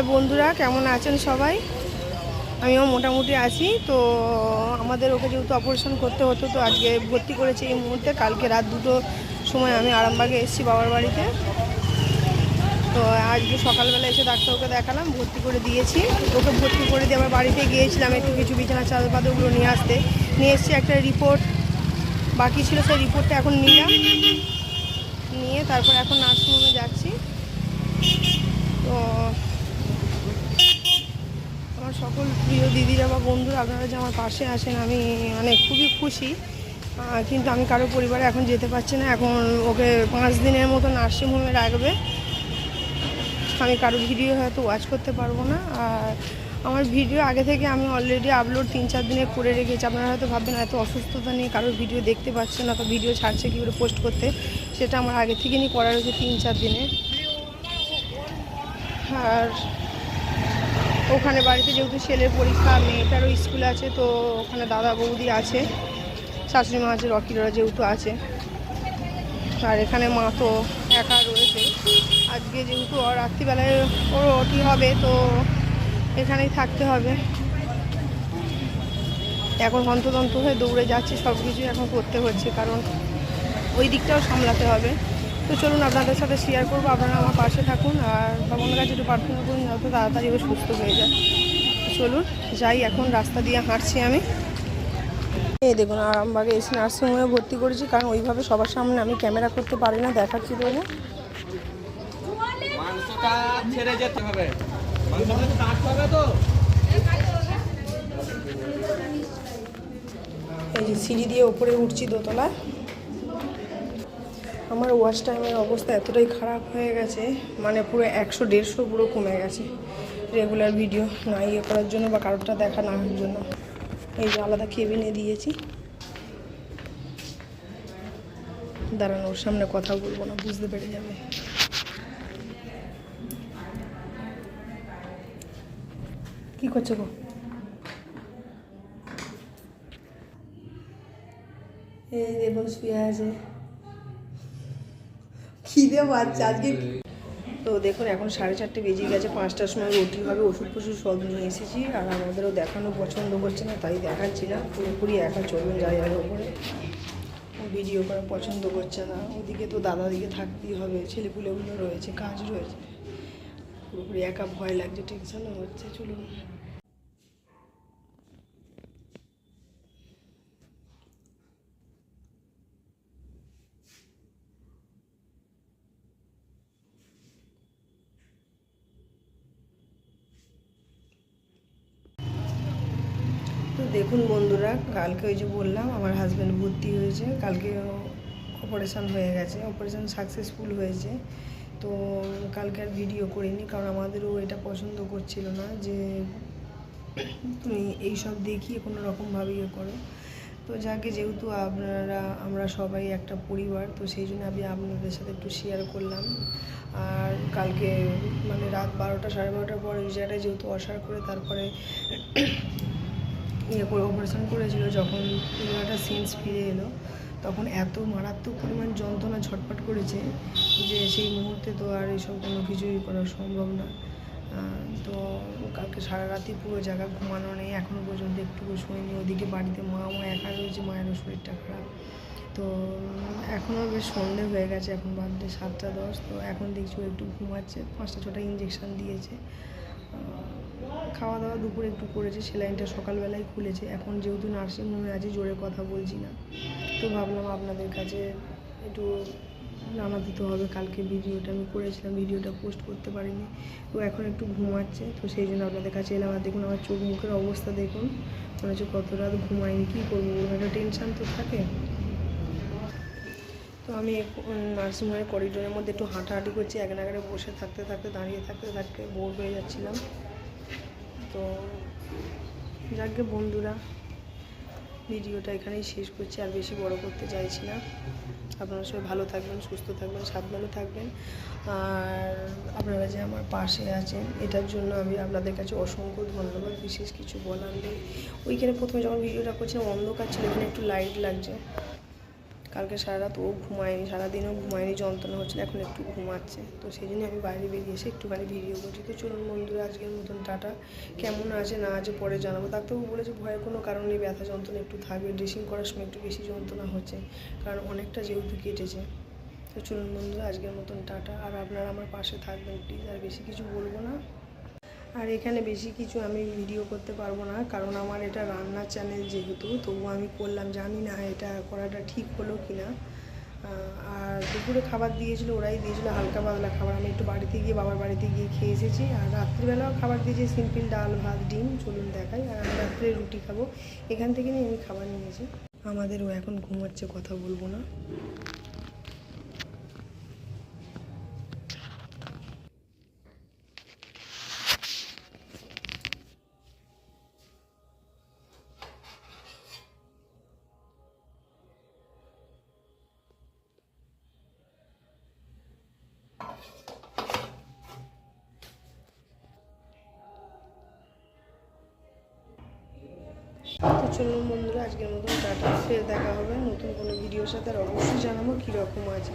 High বন্ধুরা, কেমন আছেন সবাই? আমিও মোটামুটি আছি। তো আমাদের ওকে যেহেতু অপারেশন করতে হতো, তো আজকে ভর্তি করেছি এই মুহূর্তে। কালকে রাত দুটো সময় আমি আরামবাগে এসেছি বাবার বাড়িতে। তো আজকে সকালবেলা এসে ডাক্তারকে দেখালাম, ভর্তি করে দিয়েছি। ওকে ভর্তি করে দিয়ে আমার বাড়িতে গিয়েছিলাম, একটু কিছু বিছানা চাদর পাদরগুলো নিয়ে আসতে। নিয়ে এসেছি একটা রিপোর্ট বাকি ছিল সেই রিপোর্টটা এখন নিলাম। নিয়ে তারপর এখন নার্সিংহোমে যাচ্ছি। তো আমার সকল প্রিয় দিদিরা বা বন্ধুরা, আপনারা যে আমার পাশে আসেন আমি মানে খুবই খুশি। কিন্তু আমি কারও পরিবারে এখন যেতে পারছি না। এখন ওকে পাঁচ দিনের মতো নার্সিংহোমে রাখবে। আমি কারও ভিডিও হয়তো ওয়াচ করতে পারব না। আর আমার ভিডিও আগে থেকে আমি অলরেডি আপলোড তিন চার দিনে করে রেখেছি। আপনারা হয়তো ভাববেন, এত অসুস্থতা নিয়ে কারোর ভিডিও দেখতে পাচ্ছেন না, তো ভিডিও ছাড়ছে কী করে পোস্ট করতে? সেটা আমার আগে থেকে নিয়ে করা রয়েছে তিন চার দিনে। আর ওখানে বাড়িতে যেহেতু ছেলের পরীক্ষা, মেয়েটারও স্কুল আছে, তো ওখানে দাদা বৌদি আছে, শাশুড়ি মা আছে রকিরা যেহেতু আছে। আর এখানে মা তো একা রয়েছে। আজকে যেহেতু রাত্রিবেলায়, ওর ওটি হবে, তো এখানেই থাকতে হবে। এখন হন্তদন্ত হয়ে দৌড়ে যাচ্ছে সব কিছুই এখন করতে হচ্ছে, কারণ ওই দিকটাও সামলাতে হবে। তো চলুন আপনাদের সাথে শেয়ার করব। আপনারা আমার পাশে থাকুন আর ভগবানের কাছে একটু প্রার্থনা করুন যত তাড়াতাড়ি ও সুস্থ হয়ে যায়। চলুন যাই এখন রাস্তা দিয়ে হাঁটছি আমি। এই দেখুন আরামবাগে এসে নার্সিংহোমে ভর্তি করেছি কারণ ওইভাবে সবার সামনে আমি ক্যামেরা করতে পারি না দেখাচ্ছি মাংসটা ছেড়ে যেতে হবে তো। এই যে সিঁড়ি দিয়ে ওপরে উঠছি দোতলায়। আমার ওয়াচ টাইমের অবস্থা এতটাই খারাপ হয়ে গেছে মানে পুরো একশো, দেড়শো পুরো কমে গেছে। রেগুলার ভিডিও না ইয়ে করার জন্য বা কারোরটা দেখা না জন্য। এই যে আলাদা কেবিনে দিয়েছি। দাঁড়ানো, ওর সামনে কথা বলব না, বুঝতে পেরে যাবে। কি করছ গো? এই দেখুন শুয়ে আছে। খিদে পাচ্ছে আজকে। তো দেখুন এখন সাড়ে চারটে বেজে গেছে পাঁচটার সময় রুটি হবে ওষুধ ফষুধ সব নিয়ে এসেছি আর আমাদেরও দেখানো পছন্দ করছে না তাই দেখাচ্ছি না পুরোপুরি একা চলবেন যাই যার ওপরে। ভিডিও করা পছন্দ করছে না ওদিকে তো দাদা দিকে থাকতেই হবে ছেলেপুলেগুলো রয়েছে কাজ রয়েছে পুরোপুরি একা ভয় লাগছে টেনশনও হচ্ছে চলুন তো দেখুন বন্ধুরা, কালকে ওই যে বললাম আমার হাজব্যান্ড ভর্তি হয়েছে, কালকে অপারেশান হয়ে গেছে অপারেশান সাকসেসফুল হয়েছে। তো কালকে আর ভিডিও করিনি, কারণ আমাদেরও এটা পছন্দ করছিল না যে তুমি এইসব দেখিয়ে কোনো রকমভাবে ইয়ে করো। তো যাকে যেহেতু আপনারা, আমরা সবাই একটা পরিবার, তো সেই জন্য আমি আপনাদের সাথে একটু শেয়ার করলাম। আর কালকে মানে রাত বারোটা সাড়ে বারোটার পর ওই জায়গাটায় যেহেতু অসার করে, তারপরে ইয়ে করে অপারেশন করেছিল যখন একটা সেন্স ফিরে এলো, তখন এত মারাত্মক পরিমাণ যন্ত্রণা ঝটপট করেছে যে সেই মুহূর্তে তো আর এসব কোনো কিছুই করা সম্ভব না। তো কালকে সারা রাতি পুরো জায়গা ঘুমানো নেই এখনও পর্যন্ত একটুকু শোয়নি ওদিকে বাড়িতে মা মা একা রয়েছে মায়েরও শরীরটা খারাপ। তো এখনও বেশ সন্ধে হয়ে গেছে, এখন বাজতে সাতটা দশ। তো এখন দেখছি ও একটু ঘুমাচ্ছে, পাঁচটা ছটা ইঞ্জেকশন দিয়েছে। খাওয়া দাওয়া দুপুরে একটু করেছে, সেলাইনটা সকালবেলায় খুলেছে। এখন যেহেতু নার্সিংহোমে আছে, জোরে কথা বলছি না। তো ভাবলাম আপনাদের কাছে একটু জানা দিতে হবে। কালকে ভিডিওটা আমি করেছিলাম, ভিডিওটা পোস্ট করতে পারিনি। তো এখন একটু ঘুমাচ্ছে, তো সেই জন্য আপনাদের কাছে এলাম। আর দেখুন, আমার চোখ মুখের অবস্থা দেখুন। মনে হচ্ছে কত রাত ঘুমাইনি, কী করব একটা টেনশান তো থাকে। তো আমি নার্সিংহোমের করিডোরের মধ্যে একটু হাঁটাহাঁটি করছি। এক নাগারে বসে থাকতে থাকতে, দাঁড়িয়ে থাকতে থাকতে বোর হয়ে যাচ্ছিলাম। তো যাকে বন্ধুরা, ভিডিওটা এখানেই শেষ করছি, আর বেশি বড় করতে চাইছি না। আপনারা সবাই ভালো থাকবেন, সুস্থ থাকবেন, সাবধানে থাকবেন। আর আপনারা যে আমার পাশে আছেন, এটার জন্য আমি আপনাদের কাছে অসংখ্য ধন্যবাদ, বিশেষ কিছু বলার নেই। ওইখানে প্রথমে যখন ভিডিওটা করছিলাম, অন্ধকার ছিল, এখানে একটু লাইট লাগছে। কালকে সারা রাত ও ঘুমায়নি সারাদিনও ঘুমায়নি, যন্ত্রণা হচ্ছিল এখন একটু ঘুমাচ্ছে। তো সেই জন্য আমি বাইরে বেরিয়ে এসে একটুখানি ভিডিও করছি। তো চলুন বন্ধুরা, আজকের মতন টাটা। কেমন আছে, না আছে, পরে জানাব। ডাক্তারবাবু বলেছে ভয়ের কোনো কারণ নেই ব্যথা, যন্ত্রণা একটু থাকবে। ড্রেসিং করার সময় একটু বেশি যন্ত্রণা হচ্ছে, কারণ অনেকটা যেহেতু কেটেছে। তো চলুন বন্ধুরা, আজকের মতন টাটা। আর আপনারা আমার পাশে থাকবেন, প্লিজ। আর বেশি কিছু বলব না। আর এখানে বেশি কিছু আমি ভিডিও করতে পারব না, কারণ আমার এটা রান্নার চ্যানেল যেহেতু তবু আমি করলাম, জানি না এটা করাটা ঠিক হলো কি না আর দুপুরে খাবার দিয়েছিল, ওরাই দিয়েছিল হালকা পাতলা খাবার। আমি একটু বাড়িতে গিয়ে, বাবার বাড়িতে গিয়ে খেয়ে এসেছি। আর রাত্রিবেলাও খাবার দিয়েছি সিম্পল ডাল, ভাত, ডিম, চলুন দেখাই। আর আমি রাত্রে রুটি খাব। এখান থেকে নিয়ে আমি খাবার নিয়েছি আমাদেরও এখন ঘুমাচ্ছে, কথা বলব না। তো চলুন বন্ধুরা, আজকের মতন টাটা। ফের দেখা হবে নতুন কোনো ভিডিওর সাথে, আর অবশ্যই জানাব কীরকম আছে।